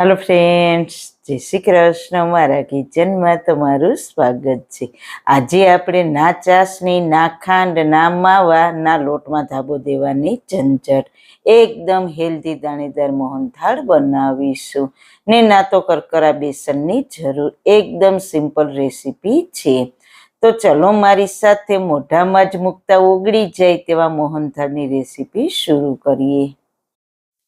Hello friends, જય શ્રી કૃષ્ણ. મારા કિચનમાં તમારું સ્વાગત છે. આજે આપણે ના ચાસણી, ના ખાંડ, ના માવા, ના લોટમાં ધાબો દેવાની ઝંઝટ. એકદમ હેલ્ધી દાણેદાર મોહનથાળ બનાવીશું. ને ના તો કરકરા બેસનની જરૂર. એકદમ સિમ્પલ રેસીપી છે. તો ચલો મારી સાથે મોઢામાં જ મૂકતા ઓગળી જાય તેવા મોહનથાળની રેસીપી શરૂ કરીએ.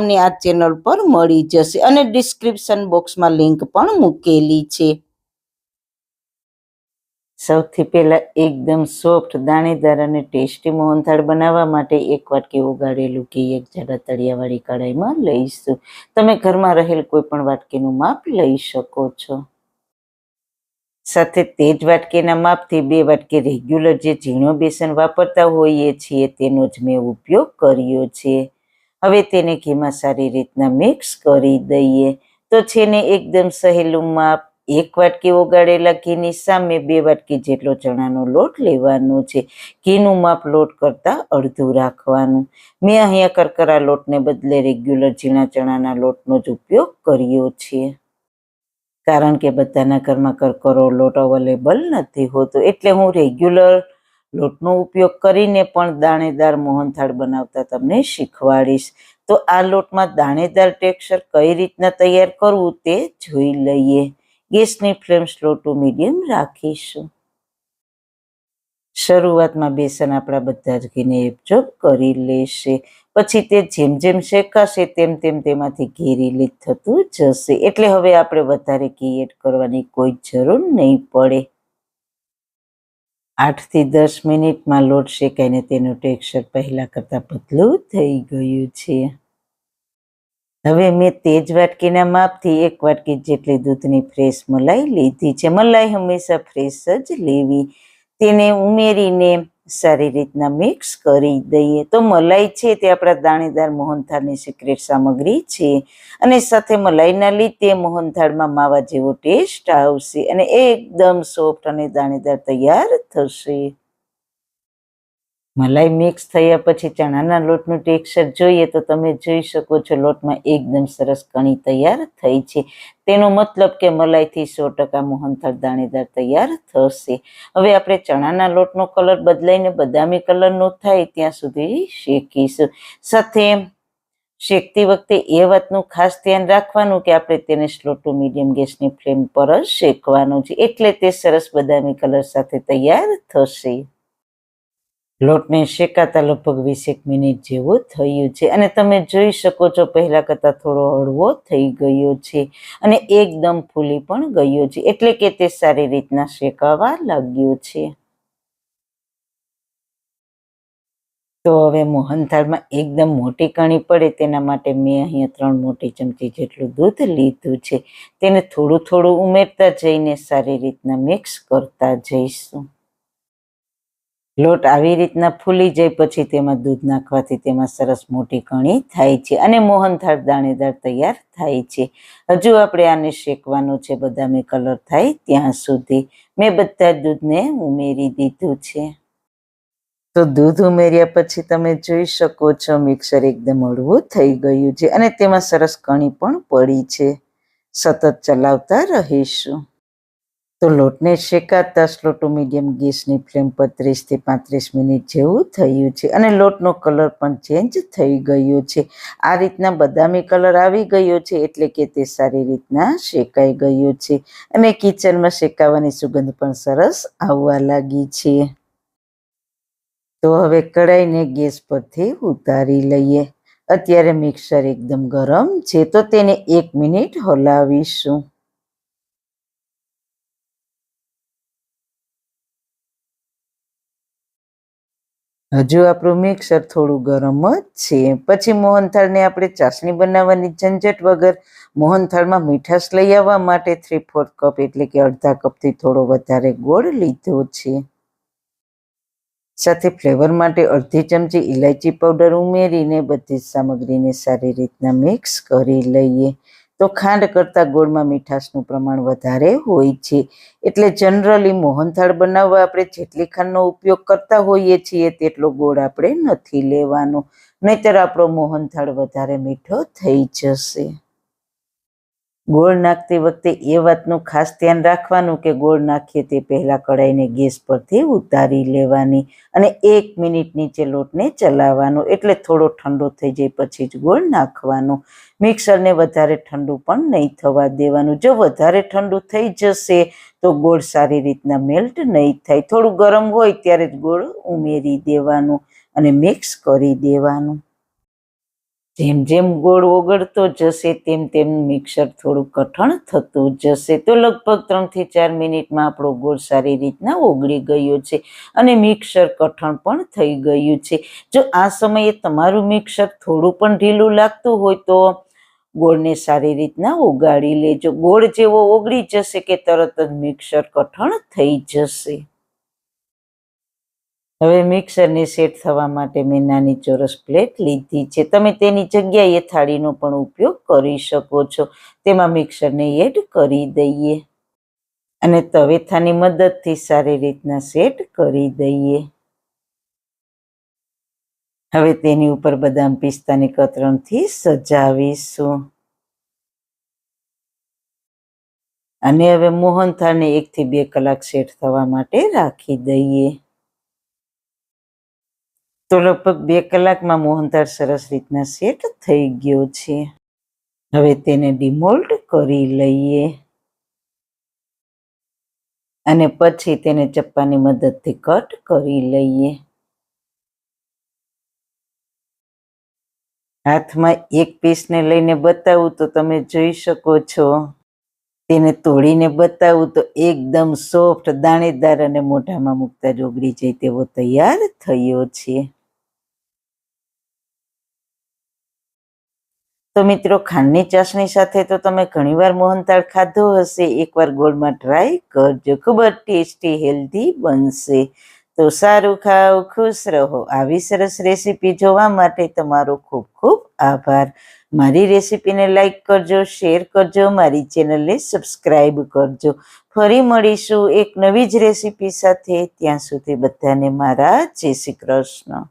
તમને આ ચેનલ પર મળી જશે અને ડિસ્ક્રિપ્શન બોક્સમાં લિંક પણ મૂકેલી છે. સૌથી પહેલા એકદમ સોફ્ટ દાણેદાર અને ટેસ્ટી મોહનથાળ બનાવવા માટે એક વાટકી ઉગાડેલું ઘી એક જરા તળિયાવાળી કઢાઈમાં લઈશું. તમે ઘરમાં રહેલ કોઈ પણ વાટકીનું માપ લઈ શકો છો. સાથે તે જ વાટકીના માપથી બે વાટકી રેગ્યુલર જે ઝીણો બેસન વાપરતા હોઈએ છીએ તેનો જ મેં ઉપયોગ કર્યો છે. હવે તેને ઘીમાં સારી રીતના મિક્સ કરી દઈએ. તો છે ને એકદમ સહેલું માપ, એક વાટકી ઓગાળેલા ઘીની સામે બે વાટકી જેટલો ચણાનો લોટ લેવાનો છે. ઘીનું માપ લોટ કરતાં અડધું રાખવાનું. મેં અહીંયા કરકરા લોટને બદલે રેગ્યુલર ઝીણા ચણાના લોટનો જ ઉપયોગ કર્યો છે. કારણ કે બધાના ઘરમાં કરકરો લોટ અવેલેબલ નથી હોતો, એટલે હું રેગ્યુલર લોટનો ઉપયોગ કરીને પણ દાણેદાર મોહનથાળ બનાવતા તમને શીખવાડીશ. તો આ લોટમાં દાણેદાર ટેક્સચર કઈ રીતના તૈયાર કરવું તે જોઈ લઈએ. ગેસની ફ્લેમ સ્લો ટુ મીડિયમ રાખીશું. શરૂઆતમાં બેસન આપણા બધા જ ઘીને એબજોબ કરી લેશે. પછી તે જેમ જેમ શેકાશે તેમ તેમ તેમાંથી ઘી રિલીઝ થતું જશે. એટલે હવે આપણે વધારે ઘી એડ કરવાની કોઈ જરૂર નહીં પડે. આઠથી દસ મિનિટમાં લોટ શેકાઈને તેનું ટેક્સચર પહેલાં કરતાં પતલું થઈ ગયું છે. હવે મેં તે જ વાટકીના માપથી એક વાટકી જેટલી દૂધની ફ્રેશ મલાઈ લીધી છે. મલાઈ હંમેશા ફ્રેશ જ લેવી. તેને ઉમેરીને સારી રીતના મિક્સ કરી દઈએ. તો મલાઈ છે તે આપણા દાણેદાર મોહનથાળની સિક્રેટ સામગ્રી છે. અને સાથે મલાઈના લીધે મોહનથાળમાં માવા જેવો ટેસ્ટ આવશે અને એકદમ સોફ્ટ અને દાણેદાર તૈયાર થશે. મલાઈ મિક્સ થયા પછી ચણાના લોટનું ટેક્સચર જોઈએ તો તમે જોઈ શકો છો લોટમાં એકદમ સરસ કણી તૈયાર થઈ છે. તેનો મતલબ કે મલાઈથી સો ટકા મોહનથાળ દાણેદાર તૈયાર થશે. હવે આપણે ચણાના લોટનો કલર બદલાઈને બદામી કલરનો થાય ત્યાં સુધી શેકીશું. સાથે શેકતી વખતે એ વાતનું ખાસ ધ્યાન રાખવાનું કે આપણે તેને સ્લો ટુ મીડિયમ ગેસની ફ્લેમ પર જ શેકવાનું છે. એટલે તે સરસ બદામી કલર સાથે તૈયાર થશે. લોટને શેકાતા લગભગ વીસેક મિનિટ જેવું થયું છે. અને તમે જોઈ શકો છો, પહેલા કરતાં થોડો હળવો થઈ ગયો છે અને એકદમ ફૂલી પણ ગયો છે. એટલે કે તે સારી રીતના શેકાવા લાગ્યો છે. તો હવે મોહનથાળમાં એકદમ મોટી કણી પડે, તેના માટે મેં અહીંયા ત્રણ મોટી ચમચી જેટલું દૂધ લીધું છે. તેને થોડું થોડું ઉમેરતા જઈને સારી રીતના મિક્સ કરતા જઈશું. લોટ આવી રીતના ફૂલી જાય પછી તેમાં દૂધ નાખવાથી તેમાં સરસ મોટી કણી થાય છે અને મોહનથાળ દાણેદાર તૈયાર થાય છે. હજુ આપણે આને શેકવાનું છે, બદામી કલર થાય ત્યાં સુધી. મેં બધા દૂધને ઉમેરી દીધું છે. તો દૂધ ઉમેર્યા પછી તમે જોઈ શકો છો, મિક્સર એકદમ હળવું થઈ ગયું છે અને તેમાં સરસ કણી પણ પડી છે. સતત ચલાવતા રહીશું. તો લોટને શેકાતા સ્લો ટુ મીડિયમ ગેસની ફ્લેમ પર ત્રીસથી પાંત્રીસ મિનિટ જેવું થયું છે અને લોટનો કલર પણ ચેન્જ થઈ ગયો છે. આ રીતના બદામી કલર આવી ગયો છે એટલે કે તે સારી રીતના શેકાઈ ગયો છે અને કિચનમાં શેકાવાની સુગંધ પણ સરસ આવવા લાગી છે. તો હવે કઢાઈને ગેસ પરથી ઉતારી લઈએ. અત્યારે મિક્સર એકદમ ગરમ છે તો તેને એક મિનિટ હલાવીશું. હજુ આપણું મિક્સર થોડું ગરમ જ છે. પછી મોહનથાળને આપણે ચાસણી બનાવવાની ઝંઝટ વગર મોહનથાળમાં મીઠાશ લઈ આવવા માટે થ્રી ફોર્થ કપ એટલે કે અડધા કપથી થોડો વધારે ગોળ લીધો છે. સાથે ફ્લેવર માટે અડધી ચમચી ઇલાયચી પાવડર ઉમેરીને બધી જ સામગ્રીને સારી રીતના મિક્સ કરી લઈએ. તો ખાંડ કરતાં ગોળમાં મીઠાશનું પ્રમાણ વધારે હોય છે. એટલે જનરલી મોહનથાળ બનાવવા આપણે જેટલી ખાંડનો ઉપયોગ કરતા હોઈએ છીએ તેટલો ગોળ આપણે નથી લેવાનો. નહીતર આપણો મોહનથાળ વધારે મીઠો થઈ જશે. ગોળ નાખતી વખતે એ વાતનું ખાસ ધ્યાન રાખવાનું કે ગોળ નાખીએ તે પહેલાં કડાઈને ગેસ પરથી ઉતારી લેવાની અને એક મિનિટ નીચે લોટને ચલાવવાનો. એટલે થોડો ઠંડો થઈ જાય પછી જ ગોળ નાખવાનો. મિક્સરને વધારે ઠંડુ પણ નહીં થવા દેવાનું. જો વધારે ઠંડુ થઈ જશે તો ગોળ સારી રીતના મેલ્ટ નહીં થાય. થોડું ગરમ હોય ત્યારે જ ગોળ ઉમેરી દેવાનું અને મિક્સ કરી દેવાનું. જેમ જેમ ગોળ ઓગળતો જશે, તેમ તેમ મિક્સર થોડું કઠણ થતું જશે. તો લગભગ ત્રણથી ચાર મિનિટમાં આપણો ગોળ સારી રીતના ઓગળી ગયો છે અને મિક્સર કઠણ પણ થઈ ગયું છે. જો આ સમયે તમારું મિક્સર થોડું પણ ઢીલું લાગતું હોય તો ગોળને સારી રીતના ઓગાળી લેજો. ગોળ જેવો ઓગળી જશે કે તરત જ મિક્સર કઠણ થઈ જશે. હવે મિક્સરને સેટ થવા માટે મેં નાની ચોરસ પ્લેટ લીધી છે. તમે તેની જગ્યાએ થાળીનો પણ ઉપયોગ કરી શકો છો. તેમાં મિક્સરને એડ કરી દઈએ. અને તવેથાની મદદથી સારી રીતના સેટ કરી દઈએ. હવે તેની ઉપર બદામ પિસ્તાની કતરણથી સજાવીશું. અને હવે મોહનથાળને એકથી બે કલાક સેટ થવા માટે રાખી દઈએ. તો લગભગ બે કલાકમાં મોહનથાળ સરસ રીતના સેટ થઈ ગયો છે. હવે તેને ડિમોલ્ડ કરી લઈએ. અને પછી તેને ચપ્પાની મદદથી કટ કરી લઈએ. હાથમાં એક પીસને લઈને બતાવું તો તમે જોઈ શકો છો. તેને તોડીને બતાવું તો એકદમ સોફ્ટ દાણેદાર અને મોઢામાં મૂકતા જ ઓગળી જાય તેવો તૈયાર થયો છે. તો મિત્રો, ખાંડની ચાસણી સાથે તો તમે ઘણીવાર મોહનથાળ ખાધો હશે. એકવાર ગોળમાં ટ્રાય કરજો. ખૂબ જ ટેસ્ટી હેલ્ધી બનશે. તો સારું ખાઓ, ખુશ રહો. આવી સરસ રેસીપી જોવા માટે તમારો ખૂબ ખૂબ આભાર. મારી રેસીપીને લાઈક કરજો શેર કરજો, મારી ચેનલને સબસ્ક્રાઈબ કરજો. ફરી મળીશું એક નવી જ રેસીપી સાથે. ત્યાં સુધી બધાને મારા જય શ્રી કૃષ્ણ.